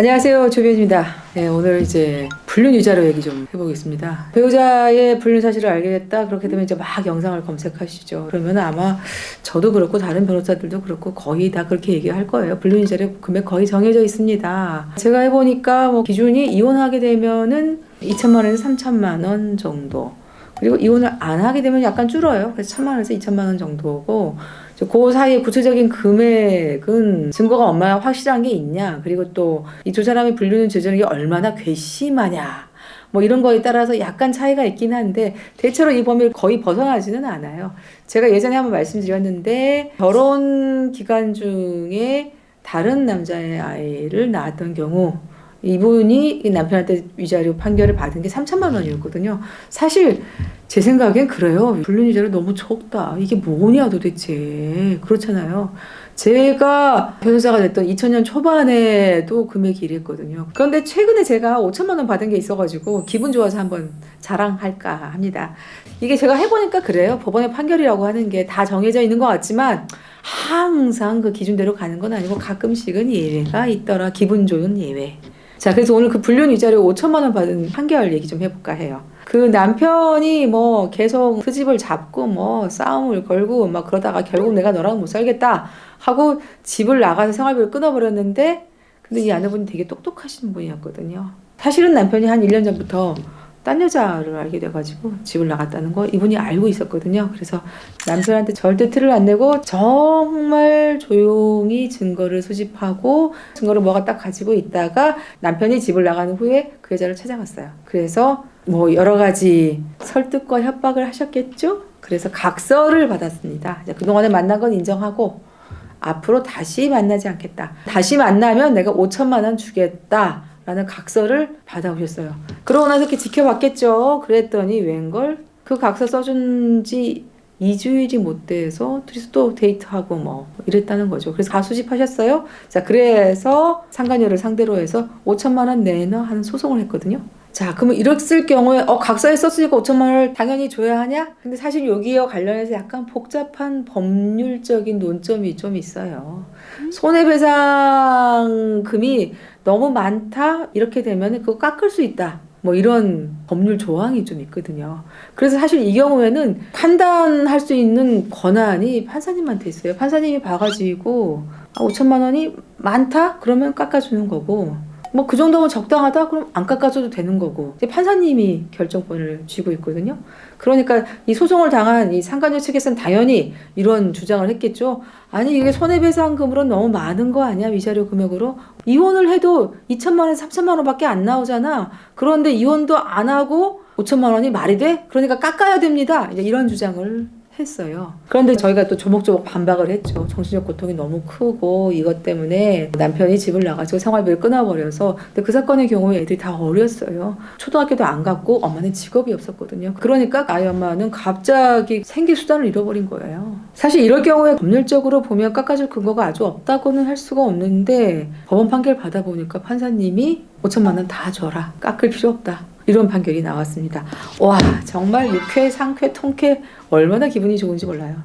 안녕하세요. 조변입니다. 네, 오늘 이제 불륜 유자로 얘기 좀 해보겠습니다. 배우자의 불륜 사실을 알게 됐다. 그렇게 되면 이제 막 영상을 검색하시죠. 그러면 아마 저도 그렇고 다른 변호사들도 그렇고 거의 다 그렇게 얘기할 거예요. 불륜 유자의 금액 거의 정해져 있습니다. 제가 해보니까 뭐 기준이 이혼하게 되면은 2천만 원에서 3천만 원 정도. 그리고 이혼을 안 하게 되면 약간 줄어요. 그래서 천만 원에서 2천만 원 정도고 그 사이에 구체적인 금액은 증거가 얼마나 확실한 게 있냐 그리고 또 이 두 사람이 저지르는 게 얼마나 괘씸하냐 뭐 이런 거에 따라서 약간 차이가 있긴 한데 대체로 이 범위를 거의 벗어나지는 않아요. 제가 예전에 한번 말씀드렸는데 결혼 기간 중에 다른 남자의 아이를 낳았던 경우 이분이 이 남편한테 위자료 판결을 받은 게 3천만 원이었거든요. 사실 제 생각엔 그래요. 불륜 위자료 너무 적다. 이게 뭐냐 도대체. 그렇잖아요. 제가 변호사가 됐던 2000년 초반에도 금액이 이랬거든요. 그런데 최근에 제가 5천만 원 받은 게 있어가지고 기분 좋아서 한번 자랑할까 합니다. 이게 제가 해보니까 그래요. 법원의 판결이라고 하는 게 다 정해져 있는 것 같지만 항상 그 기준대로 가는 건 아니고 가끔씩은 예외가 있더라. 기분 좋은 예외. 자, 그래서 오늘 그 불륜 위자료 5천만 원 받은 판결 얘기 좀 해볼까 해요. 그 남편이 뭐 계속 트집을 잡고 뭐 싸움을 걸고 막 그러다가 결국 내가 너랑 못 살겠다 하고 집을 나가서 생활비를 끊어버렸는데 근데 이 아내분이 되게 똑똑하신 분이었거든요. 사실은 남편이 한 1년 전부터 딴 여자를 알게 돼가지고 집을 나갔다는 거 이분이 알고 있었거든요. 그래서 남편한테 절대 틀을 안 내고 정말 조용히 증거를 수집하고 증거를 뭐가 딱 가지고 있다가 남편이 집을 나가는 후에 그 여자를 찾아갔어요. 그래서 뭐 여러 가지 설득과 협박을 하셨겠죠? 그래서 각서를 받았습니다. 그동안에 만난 건 인정하고 앞으로 다시 만나지 않겠다. 다시 만나면 내가 5천만 원 주겠다. 라는 각서를 받아오셨어요. 그러고 나서 이렇게 지켜봤겠죠. 그랬더니 웬걸 그 각서 써준 지 2주일이 못 돼서 둘이서 또 데이트하고 뭐 이랬다는 거죠. 그래서 다 수집하셨어요. 자, 그래서 상간녀를 상대로 해서 5천만 원 내놔 하는 소송을 했거든요. 자, 그러면 이랬을 경우에 어 각서에 썼으니까 5천만 원을 당연히 줘야 하냐? 근데 사실 여기와 관련해서 약간 복잡한 법률적인 논점이 좀 있어요. 손해배상금이 너무 많다 이렇게 되면 그거 깎을 수 있다. 뭐 이런 법률 조항이 좀 있거든요. 그래서 사실 이 경우에는 판단할 수 있는 권한이 판사님한테 있어요. 판사님이 봐가지고 아, 5천만 원이 많다? 그러면 깎아주는 거고 뭐 그 정도면 적당하다? 그럼 안 깎아줘도 되는 거고 이제 판사님이 결정권을 쥐고 있거든요. 그러니까 이 소송을 당한 이 상간녀 측에서는 당연히 이런 주장을 했겠죠. 아니 이게 손해배상금으로 너무 많은 거 아니야 위자료 금액으로 이혼을 해도 2천만 원에서 3천만 원밖에 안 나오잖아. 그런데 이혼도 안 하고 5천만 원이 말이 돼? 그러니까 깎아야 됩니다. 이제 이런 주장을 했어요. 그런데 저희가 또 조목조목 반박을 했죠. 정신적 고통이 너무 크고 이것 때문에 남편이 집을 나가지고 생활비를 끊어버려서 근데 그 사건의 경우에 애들이 다 어렸어요. 초등학교도 안 갔고 엄마는 직업이 없었거든요. 그러니까 아이 엄마는 갑자기 생계 수단을 잃어버린 거예요. 사실 이럴 경우에 법률적으로 보면 깎아줄 근거가 아주 없다고는 할 수가 없는데 법원 판결 받아보니까 판사님이 5천만 원 다 줘라. 깎을 필요 없다. 이런 판결이 나왔습니다. 와 정말 육회, 상쾌, 통쾌 얼마나 기분이 좋은지 몰라요.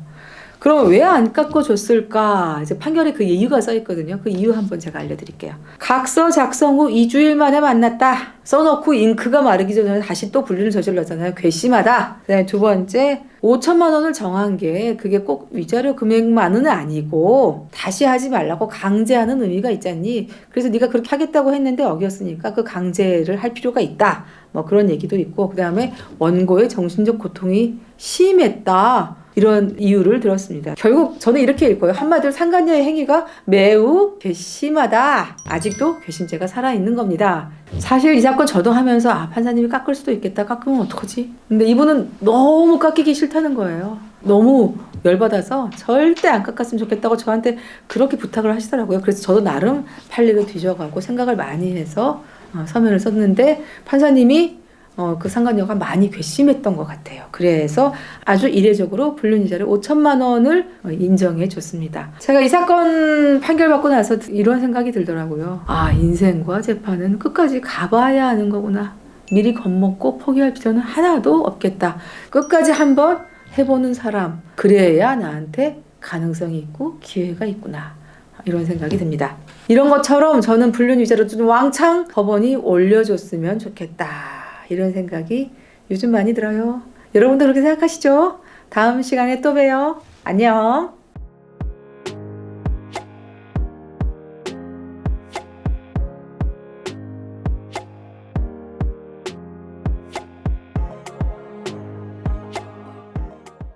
그러면 왜안 깎아줬을까? 이제 판결에 그 이유가 써 있거든요. 그 이유 한번 제가 알려드릴게요. 각서 작성 후 2주일 만에 만났다. 써놓고 잉크가 마르기 전에 다시 또 분류를 저질렀잖아요. 괘씸하다. 그다음에 두 번째 5천만 원을 정한 게 그게 꼭 위자료 금액만은 아니고 다시 하지 말라고 강제하는 의미가 있잖니. 그래서 네가 그렇게 하겠다고 했는데 어겼으니까 그 강제를 할 필요가 있다. 뭐 그런 얘기도 있고 그다음에 원고의 정신적 고통이 심했다. 이런 이유를 들었습니다. 결국 저는 이렇게 읽어요. 한마디로 상간녀의 행위가 매우 괘씸하다. 아직도 괘씸죄가 살아있는 겁니다. 사실 이 사건 저도 하면서 아 판사님이 깎을 수도 있겠다. 깎으면 어떡하지? 근데 이분은 너무 깎이기 싫다는 거예요. 너무 열받아서 절대 안 깎았으면 좋겠다고 저한테 그렇게 부탁을 하시더라고요. 그래서 저도 나름 판례를 뒤져가고 생각을 많이 해서 어, 서면을 썼는데 판사님이 어, 그 상간녀가 많이 괘씸했던 것 같아요. 그래서 아주 이례적으로 불륜이자를 5천만 원을 어, 인정해 줬습니다. 제가 이 사건 판결 받고 나서 이런 생각이 들더라고요. 아, 인생과 재판은 끝까지 가봐야 하는 거구나. 미리 겁먹고 포기할 필요는 하나도 없겠다. 끝까지 한번 해보는 사람. 그래야 나한테 가능성이 있고 기회가 있구나. 이런 생각이 듭니다. 이런 것처럼 저는 불륜 유죄로 좀 왕창 법원이 올려줬으면 좋겠다 이런 생각이 요즘 많이 들어요. 여러분도 그렇게 생각하시죠? 다음 시간에 또 봬요. 안녕.